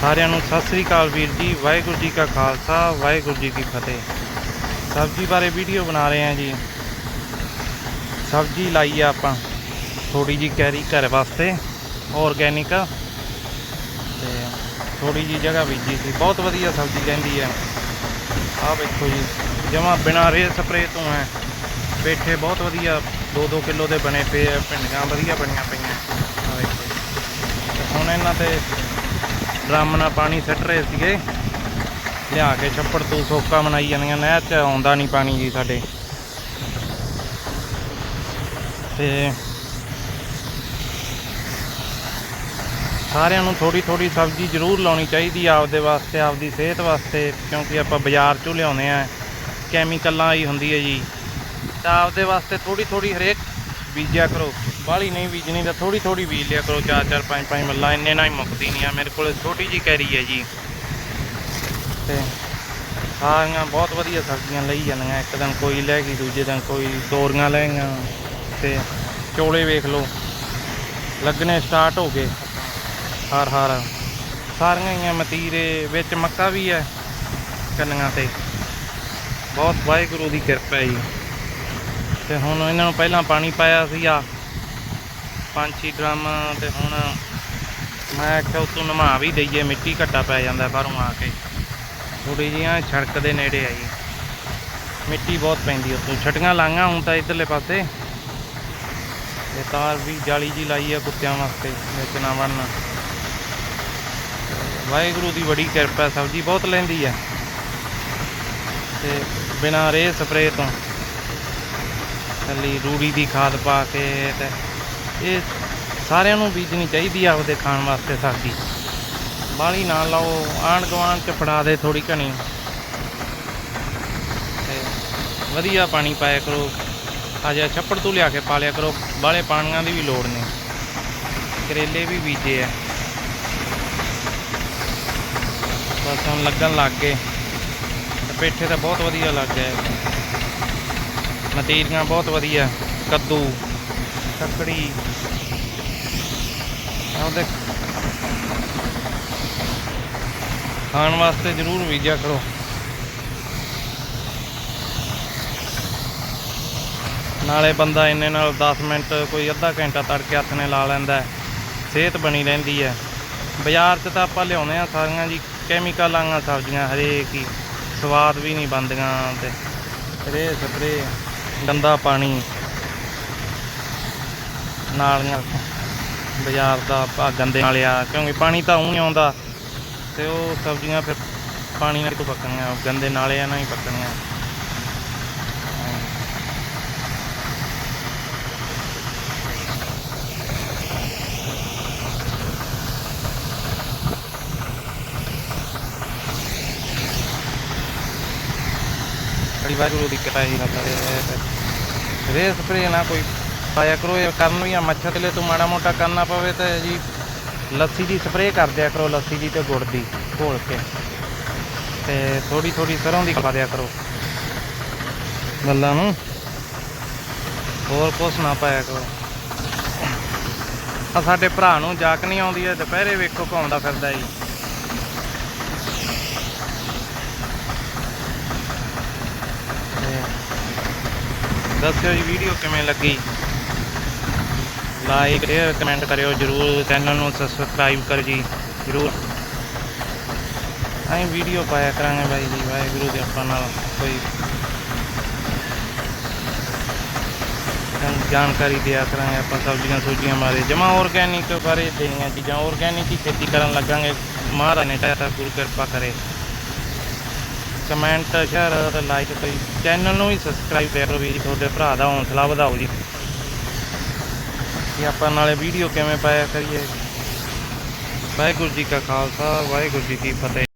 ਸਾਰਿਆਂ ਨੂੰ ਸਤਿ ਸ੍ਰੀ ਅਕਾਲ ਵੀਰ ਜੀ, ਵਾਹਿਗੁਰੂ ਜੀ ਕਾ ਖਾਲਸਾ, ਵਾਹਿਗੁਰੂ ਜੀ ਕੀ ਫਤਿਹ। ਸਬਜ਼ੀ ਬਾਰੇ ਵੀਡੀਓ ਬਣਾ ਰਹੇ ਹਾਂ ਜੀ। ਸਬਜ਼ੀ ਲਾਈ ਆ ਆਪਾਂ ਥੋੜੀ ਜੀ ਕੈਰੀ ਘਰ ਵਾਸਤੇ ਆਰਗੈਨਿਕ ਤੇ ਥੋੜੀ ਜੀ ਜਗ੍ਹਾ ਬੀਜੀ ਸੀ, ਬਹੁਤ ਵਧੀਆ ਸਬਜ਼ੀ ਕਹਿੰਦੀ ਹੈ ਆਹ ਵੇਖੋ ਜੀ, ਜਮਾ ਬਿਨਾਂ ਰੇ ਸਪਰੇ ਤੋਂ ਹੈ। ਪੇਠੇ ਬਹੁਤ ਵਧੀਆ 2-2 ਕਿਲੋ ਦੇ ਬਣੇ ਪਏ ਆ, ਭਿੰਡੀਆਂ ਵਧੀਆ ਬਣੀਆਂ ਪਈਆਂ। ਆਹ ਵੇਖੋ। ਹੁਣ ਇਹਨਾਂ ਤੇ ਡਰਮ ਨਾਲ ਪਾਣੀ ਸਿੱਟ ਰਹੇ ਸੀਗੇ। ਲਿਆ ਕੇ ਛੱਪੜ ਤੋਂ ਸੋਕਾ ਬਣਾਈ ਜਾਂਦੀਆਂ, ਨਹਿਰ 'ਚ ਆਉਂਦਾ ਨਹੀਂ ਪਾਣੀ ਜੀ ਸਾਡੇ। ਤੇ ਸਾਰਿਆਂ ਨੂੰ ਥੋੜੀ ਥੋੜੀ ਸਬਜ਼ੀ ਜ਼ਰੂਰ ਲਾਉਣੀ ਚਾਹੀਦੀ ਆ ਆਪਦੇ ਵਾਸਤੇ, ਆਪਦੀ ਸਿਹਤ ਵਾਸਤੇ, ਕਿਉਂਕਿ ਆਪਾਂ ਬਾਜ਼ਾਰ 'ਚੋਂ ਲਿਆਉਂਦੇ ਆ। ਕੈਮੀਕਲਾਂ ਹੀ ਹੁੰਦੀ ਹੈ ਜੀ। ਤਾਂ ਆਪਦੇ ਵਾਸਤੇ ਥੋੜੀ ਥੋੜੀ ਹਰੇਕ ਬੀਜਿਆ ਕਰੋ। ਬਾਹਲੀ ਨਹੀਂ ਬੀਜਣੀ ਤਾਂ ਥੋੜੀ ਥੋੜੀ ਬੀਜ ਲਿਆ ਕਰੋ, ਚਾਰ ਚਾਰ, ਪੰਜ ਪੰਜ ਮੱਲਾ, ਇੰਨੇ ਨਾਲ ਹੀ ਮੁੱਕਦੀ ਨਹੀਂ ਆ, ਮੇਰੇ ਕੋਲ ਛੋਟੀ ਜੀ ਕੈਰੀ ਹੈ ਜੀ। ਤੇ ਸਾਰੀਆਂ ਬਹੁਤ ਵਧੀਆ ਸਬਜ਼ੀਆਂ ਲਈ ਜਾਂਦੀਆਂ, ਇੱਕ ਦਿਨ ਕੋਈ ਲੈ ਗਈ, ਦੂਜੇ ਦਿਨ ਕੋਈ ਤੋਰੀਆਂ ਲੈ ਗਈਆਂ, ਤੇ ਚੋਲੇ ਵੇਖ ਲਓ, ਲੱਗਣੇ ਸਟਾਰਟ ਹੋ ਗਏ। ਹਰ ਹਰ, ਸਾਰੀਆਂ ਹੀ ਆ, ਮਤੀਰੇ ਵਿੱਚ ਮੱਕਾ ਵੀ ਹੈ ਕੰਨੀਆਂ ਤੇ। ਬਹੁਤ ਵਾਹਿਗੁਰੂ ਦੀ ਕਿਰਪਾ ਜੀ। ਤੇ ਹੁਣ ਇਹਨਾਂ ਨੂੰ ਪਹਿਲਾਂ ਪਾਣੀ ਪਾਇਆ ਸੀਗਾ। ਪੰਜ ਛੇ ਡਰਮ ਤੇ ਹੁਣ ਮੈਂ ਆਖਿਆ ਉਤੋਂ ਨਮਾ ਵੀ ਦਈਏ, ਮਿੱਟੀ ਘੱਟਾ ਪੈ ਜਾਂਦਾ ਬਾਹਰੋਂ ਆ ਕੇ। ਥੋੜੀ ਜਿਹੀਆਂ ਸੜਕ ਦੇ ਨੇੜੇ ਆ ਜੀ। ਮਿੱਟੀ ਬਹੁਤ ਪੈਂਦੀ ਉਤੋਂ ਛਟੀਆਂ ਲਾਈਆਂ ਹੁਣ ਤਾਂ ਇਧਰਲੇ ਪਾਸੇ। ਤੇ ਤਾਰ ਵੀ ਜਾਲੀ ਜੀ ਲਾਈ ਆ ਕੁੱਤਿਆਂ ਵਾਸਤੇ, ਵਿੱਚ ਨਾ ਵੜਨ। ਵਾਹਿਗੁਰੂ ਦੀ ਬੜੀ ਕਿਰਪਾ, ਸਬਜ਼ੀ ਬਹੁਤ ਲੈਂਦੀ ਆ। ਤੇ ਬਿਨਾਂ ਰੇ ਸਪਰੇ ਤੋਂ। ਕੱਲੀ ਰੂੜੀ ਦੀ ਖਾਦ ਪਾ ਕੇ ਤੇ ਇਹ ਸਾਰਿਆਂ ਨੂੰ ਬੀਜਣੀ ਚਾਹੀਦੀ ਆ ਆਪਦੇ ਖਾਣ ਵਾਸਤੇ ਸਾਡੀ। ਬਾਹਲੀ ਨਾ ਲਾਓ, ਆਂਢ ਗੁਆਂਢ ਚ ਫੜਾ ਦੇ ਥੋੜੀ ਘਣੀ। ਤੇ ਵਧੀਆ ਪਾਣੀ ਪਾਇਆ ਕਰੋ। ਅਜਾ ਛੱਪੜ ਤੋਂ ਲਿਆ ਕੇ ਪਾ ਲਿਆ ਕਰੋ। ਬਾਹਲੇ ਪਾਣੀਆਂ ਦੀ ਵੀ ਲੋੜ ਨਹੀਂ। ਕਰੇਲੇ ਵੀ ਬੀਜੇ ਆ। ਬਸ ਹੁਣ ਲੱਗਣ ਲੱਗ ਗਏ। ਪੇਠੇ ਤਾਂ ਬਹੁਤ ਵਧੀਆ ਲੱਗ ਗਏ। ਮਤੀਰੀਆਂ ਬਹੁਤ ਵਧੀਆ। ਕੱਦੂ। ਕੱਕੜੀ ਉਹਦੇ ਖਾਣ ਵਾਸਤੇ ਜ਼ਰੂਰ ਬੀਜਿਆ ਕਰੋ। ਨਾਲੇ ਬੰਦਾ ਇੰਨੇ ਨਾਲ 10 ਮਿੰਟ ਕੋਈ ਅੱਧਾ ਘੰਟਾ ਤੜਕੇ ਹੱਥ ਨੇ ਲਾ ਲੈਂਦਾ ਸਿਹਤ ਬਣੀ ਰਹਿੰਦੀ ਹੈ। ਬਾਜ਼ਾਰ 'ਚ ਤਾਂ ਆਪਾਂ ਲਿਆਉਂਦੇ ਆ ਸਾਰੀਆਂ ਜੀ ਕੈਮੀਕਲ ਵਾਲੀਆਂ ਸਬਜ਼ੀਆਂ ਹਰੇਕ ਹੀ। ਸਵਾਦ ਵੀ ਨਹੀਂ ਬਣਦੀਆਂ ਤੇ। ਰੇ ਸਪਰੇ ਗੰਦਾ ਪਾਣੀ। ਨਾਲੀਆਂ ਬਾਜ਼ਾਰ ਦਾ ਆ ਗੰਦੇ ਨਾਲ ਆ ਕਿਉਂਕਿ ਪਾਣੀ ਤਾਂ ਉਹ ਨਹੀਂ ਆਉਂਦਾ ਤੇ ਉਹ ਸਬਜ਼ੀਆਂ ਫਿਰ ਪਾਣੀ ਨਾਲ ਤੋਂ ਪੱਕਣੀਆਂ ਗੰਦੇ ਨਾਲਿਆਂ ਨਾ ਹੀ ਪੱਕਣੀਆਂ। ਕਈ ਵਾਰ ਉਹ ਦਿੱਕਤ ਆਈ ਨਾ ਕਰੇ ਰੇ ਸਪਰੇ ਨਾ ਕੋਈ ਪਾਇਆ ਕਰੋ, ਇਹ ਕਰਨ ਵੀ ਆ, ਮੱਛਰ ਤਲੇ ਤੋਂ ਮਾੜਾ ਮੋਟਾ ਕਰਨਾ ਪਵੇ ਤੇ ਜੀ। ਲੱਸੀ ਦੀ ਸਪਰੇਅ ਕਰ ਦਿਆ ਕਰੋ, ਲੱਸੀ ਦੀ ਤੇ ਗੁੜ ਦੀ, ਘੋਲ ਕੇ। ਤੇ ਥੋੜੀ ਥੋੜੀ ਸਰੋਂ ਦੀ ਪਾ ਦਿਆ ਕਰੋ। ਗੱਲਾਂ ਨੂੰ। ਹੋਰ ਕੁਛ ਨਾ ਪਾਇਆ ਕਰੋ। ਆ ਸਾਡੇ ਭਰਾ ਨੂੰ ਜਾਕ ਨਹੀਂ ਆਉਂਦੀ ਹੈ ਦੁਪਹਿਰੇ ਵੇਖੋ ਘੁੰਮਦਾ ਫਿਰਦਾ ਜੀ ਦੱਸਿਓ ਜੀ ਵੀਡੀਓ ਕਿਵੇਂ ਲੱਗੀ? ਲਾਈਕ ਤੇ ਕਮੈਂਟ ਕਰਿਓ ਜਰੂਰ ਚੈਨਲ ਨੂੰ ਸਬਸਕ੍ਰਾਈਬ ਕਰ ਜੀ, ਜਰੂਰ। ਅਸੀਂ ਵੀਡੀਓ ਪਾਇਆ ਕਰਾਂਗੇ ਬਾਈ ਜੀ, ਵਾਹਿਗੁਰੂ ਦੇ ਆਪਾਂ ਨਾਲ ਕੋਈ ਜਾਣਕਾਰੀ ਦਿਆ ਕਰਾਂਗੇ, ਆਪਾਂ ਸਬਜ਼ੀਆਂ ਸੂਜੀਆਂ ਬਾਰੇ। ਜਮਾ ਆਰਗੈਨਿਕ ਬਾਰੇ ਦੇਣੀਆਂ ਚੀਜ਼ਾਂ ਆਰਗੈਨਿਕ ਹੀ ਖੇਤੀ ਕਰਨ ਲੱਗਾਂਗੇ, ਮਹਾਰਾਜ ਨੇ ਤਾਂ ਗੁਰੂ ਕਿਰਪਾ ਕਰੇ। ਕਮੈਂਟ ਸ਼ੇਅਰ ਲਾਈਕ ਕਰੀ ਚੈਨਲ ਨੂੰ ਵੀ ਸਬਸਕ੍ਰਾਈਬ ਕਰੋ ਵੀਰ ਜੀ ਤੁਹਾਡੇ ਭਰਾ ਦਾ ਹੌਸਲਾ ਵਧਾਓ ਜੀ। ਕਿ ਆਪਾਂ ਨਾਲੇ ਵੀਡੀਓ ਕਿਵੇਂ ਪਾਇਆ ਕਰੀਏ? ਵਾਹਿਗੁਰੂ ਜੀ ਕਾ ਖਾਲਸਾ, ਵਾਹਿਗੁਰੂ ਜੀ ਕੀ ਫਤਿਹ।